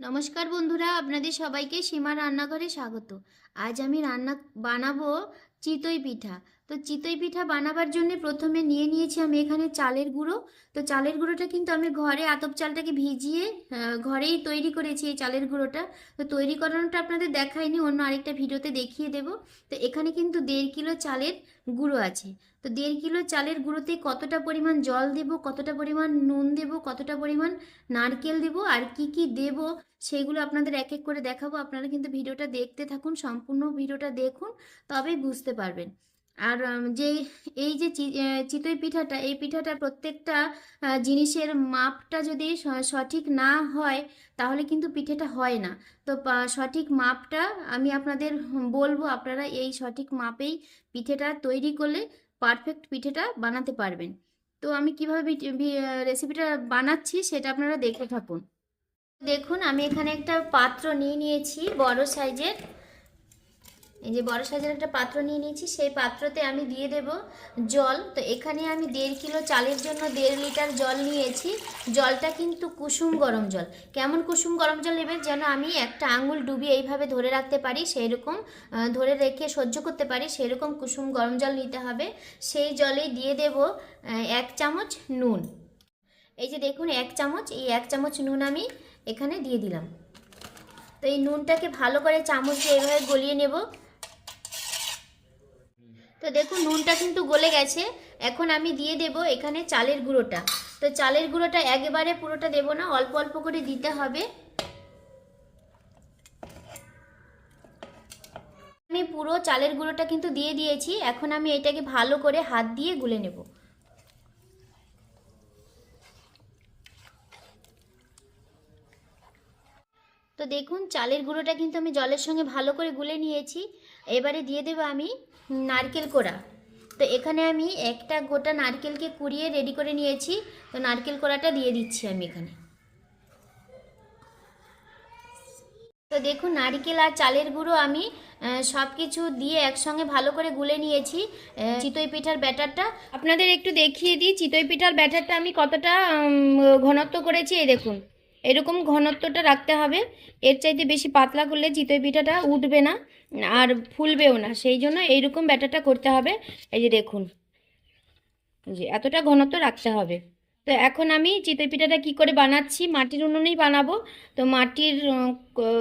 নমস্কার বন্ধুরা আপনাদের সবাইকে সীমা রান্নাঘরে স্বাগত। আজ আমি রান্না বানাবো চিতই পিঠা। তো চিতই পিঠা বানাবার জন্য প্রথমে নিয়ে নিয়েছি আমি এখানে চালের গুঁড়ো। তো চালের গুঁড়োটা কিন্তু আমি ঘরে আতপ চালটাকে ভিজিয়ে ঘরেই তৈরি করেছি এই চালের গুঁড়োটা। তো তৈরি করানোটা আপনাদের দেখাইনি, অন্য আরেকটা ভিডিওতে দেখিয়ে দেব। তো এখানে কিন্তু দেড় কিলো চালের গুঁড়ো আছে। তো দেড় কিলো চালের গুঁড়োতে কতটা পরিমাণ জল দেব, কতটা পরিমাণ নুন দেব, কতটা পরিমাণ নারকেল দেব আর কি কি দেব সেগুলো আপনাদের এক এক করে দেখাবো। আপনারা কিন্তু ভিডিওটা দেখতে থাকুন, সম্পূর্ণ ভিডিওটা দেখুন, তবেই বুঝতে পারবেন। আর যে এই যে চিতই পিঠাটা, এই পিঠাটা প্রত্যেকটা জিনিসের মাপটা যদি সঠিক না হয়, তাহলে কিন্তু পিঠেটা হয় না। তো সঠিক মাপটা আমি আপনাদের বলব, আপনারা এই সঠিক মাপেই পিঠেটা তৈরি করলে পারফেক্ট পিঠেটা বানাতে পারবেন। তো আমি কীভাবে রেসিপিটা বানাচ্ছি সেটা আপনারা দেখে থাকুন। দেখুন, আমি এখানে একটা পাত্র নিয়ে নিয়েছি, বড় সাইজের। এই যে বড় সাইজের একটা পাত্র নিয়ে নিয়েছি, সেই পাত্রতে আমি দিয়ে দেব জল। তো এখানে আমি দেড় কিলো চালের জন্য দেড় লিটার জল নিয়েছি। জলটা কিন্তু কুসুম গরম জল। কেমন কুসুম গরম জল নেবেন যেন আমি একটা আঙুল ডুবিয়ে এইভাবে ধরে রাখতে পারি সেই রকম ধরে রেখে সহ্য করতে পারি সেই রকম কুসুম গরম জল নিতে হবে। সেই জলে দিয়ে দেব এক চামচ নুন। এই যে দেখুন, এক চামচ, এই এক চামচ নুন আমি এখানে দিয়ে দিলাম। তো এই নুনটাকে ভালো করে চামচ দিয়ে এভাবে গলিয়ে নেব। তো দেখুন, নুনটা কিন্তু গলে গেছে। এখন আমি দিয়ে দেব এখানে চালের গুঁড়োটা। তো চালের গুঁড়োটা একেবারে পুরোটা দেব না, অল্প অল্প করে দিতে হবে। আমি পুরো চালের গুঁড়োটা কিন্তু দিয়ে দিয়েছি। এখন আমি এটাকে ভালো করে হাত দিয়ে গুলে নেব। তো দেখুন, চালের গুঁড়োটা কিন্তু আমি জলের সঙ্গে ভালো করে গুলে নিয়েছি। এবারে দিয়ে দেবো আমি নারকেল কোড়া। তো এখানে আমি একটা গোটা নারকেলকে কুড়িয়ে রেডি করে নিয়েছি। তো নারকেল কোড়াটা দিয়ে দিচ্ছি আমি এখানে। তো দেখুন, নারকেল আর চালের গুঁড়ো আমি সব কিছু দিয়ে একসঙ্গে ভালো করে গুলে নিয়েছি। চিতই পিঠার ব্যাটারটা। আপনাদের একটু দেখিয়ে দিই, চিতই পিঠার ব্যাটারটা আমি কতটা ঘনত্ব করেছি, এই দেখুন। এরকম ঘনত্বটা রাখতে হবে। এর চাইতে বেশি পাতলা করলে চিতই পিঠাটা উঠবে না আর ফুলবেও না। সেই জন্য এইরকম ব্যাটারটা করতে হবে। এই যে দেখুন যে এতটা ঘনত্ব রাখতে হবে। তো এখন আমি চিতই পিঠাটা কী করে বানাচ্ছি, মাটির উনুনেই বানাবো। তো মাটির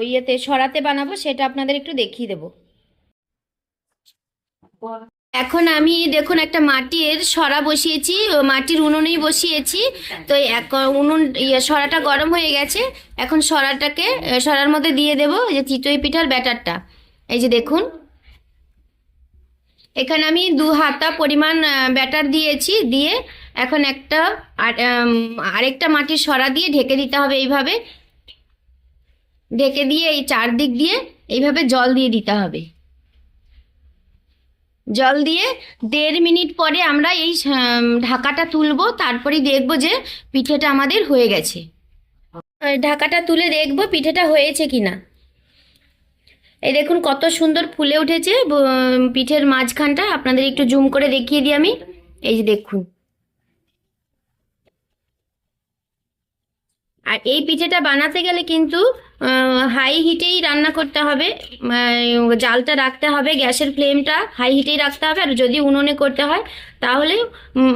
ইয়েতে সরাতে বানাবো, সেটা আপনাদের একটু দেখিয়ে দেবো। এখন আমি দেখুন একটা মাটির সরা বসিয়েছি মাটির উনুনেই বসিয়েছি। তো উনুন ইয়ে সরাটা গরম হয়ে গেছে। এখন সরাটাকে সরার মধ্যে দিয়ে দেবো যে চিতই পিঠার ব্যাটারটা। এই যে দেখুন। এখানে আমি দু হাতা পরিমাণ ব্যাটার দিয়েছি, দিয়ে এখন একটা আর আরেকটা মাটির সরা দিয়ে ঢেকে দিতে হবে এইভাবে। ঢেকে দিয়ে এই চারদিক দিয়ে এইভাবে জল দিয়ে দিতে হবে। জল দিয়ে দেড় মিনিট পরে আমরা এই ঢাকাটা তুলব তারপরে দেখব যে পিঠেটা আমাদের হয়ে গেছে। ঢাকাটা তুলে দেখব পিঠেটা হয়েছে কি না এই দেখুন কত সুন্দর ফুলে উঠেছে পিঠের মাঝখানটা। আপনাদের একটু জুম করে দেখিয়ে দিই আমি। এই যে দেখুন। আর এই পিঠেটা বানাতে গেলে কিন্তু হাই হিটেই রান্না করতে হবে। জালটা রাখতে হবে, গ্যাসের ফ্লেমটা হাই হিটেই রাখতে হবে। আর যদি উনুনে করতে হয়, তাহলে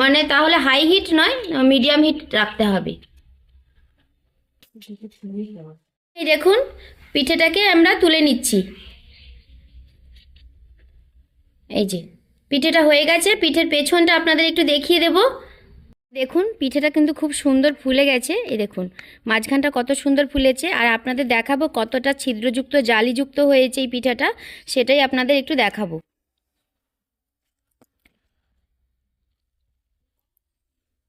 মানে তাহলে হাই হিট নয় মিডিয়াম হিট রাখতে হবে। এই দেখুন, পিঠেটাকে আমরা তুলে নিচ্ছি। এই যে, পিঠেটা হয়ে গেছে। পিঠের পেছনটা আপনাদের একটু দেখিয়ে দেব। দেখুন, পিঠেটা কিন্তু খুব সুন্দর ফুলে গেছে। এই দেখুন, মাঝখানটা কত সুন্দর ফুলেছে। আর আপনাদের দেখাবো কতটা ছিদ্রযুক্ত, জালিযুক্ত হয়েছে এই পিঠাটা। সেটাই আপনাদের একটু দেখাবো।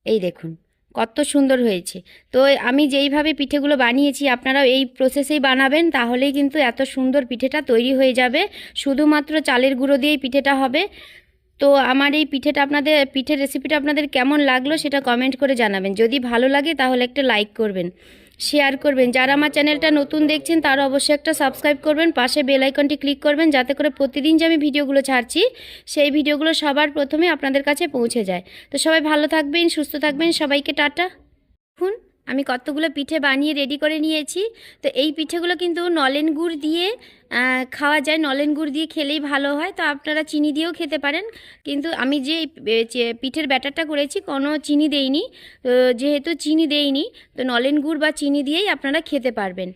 এই দেখুন, কত সুন্দর হয়েছে। তো আমি যেইভাবে পিঠেগুলো বানিয়েছি, আপনারাও এই প্রসেসেই বানাবেন, তাহলেই কিন্তু এত সুন্দর পিঠেটা তৈরি হয়ে যাবে। শুধুমাত্র চালের গুঁড়ো দিয়েই পিঠেটা হবে। তো আমার এই পিঠেটা আপনাদের, পিঠের রেসিপিটা আপনাদের কেমন লাগল সেটা কমেন্ট করে জানাবেন। যদি ভালো লাগে তাহলে একটা লাইক করবেন শেয়ার করবেন। যারা আমার চ্যানেলটা নতুন দেখছেন তারা অবশ্যই একটা সাবস্ক্রাইব করবেন, পাশে বেল আইকনটি ক্লিক করবেন, যাতে করে প্রতিদিন যে আমি ভিডিওগুলো ছাড়ছি, সেই ভিডিওগুলো সবার প্রথমে আপনাদের কাছে পৌঁছে যায়। তো সবাই ভালো থাকবেন, সুস্থ থাকবেন, সবাইকে টাটা। দেখুন আমি কতগুলো পিঠে বানিয়ে রেডি করে নিয়েছি। তো এই পিঠেগুলো কিন্তু নলেন গুড় দিয়ে খাওয়া যায়। নলেন গুড় দিয়ে খেলেই ভালো হয়। তো আপনারা চিনি দিয়েও খেতে পারেন। কিন্তু আমি যে পিঠের ব্যাটারটা করেছি, কোনো চিনি দেইনি। তো যেহেতু চিনি দেইনি, তো নলেন গুড় বা চিনি দিয়েই আপনারা খেতে পারবেন।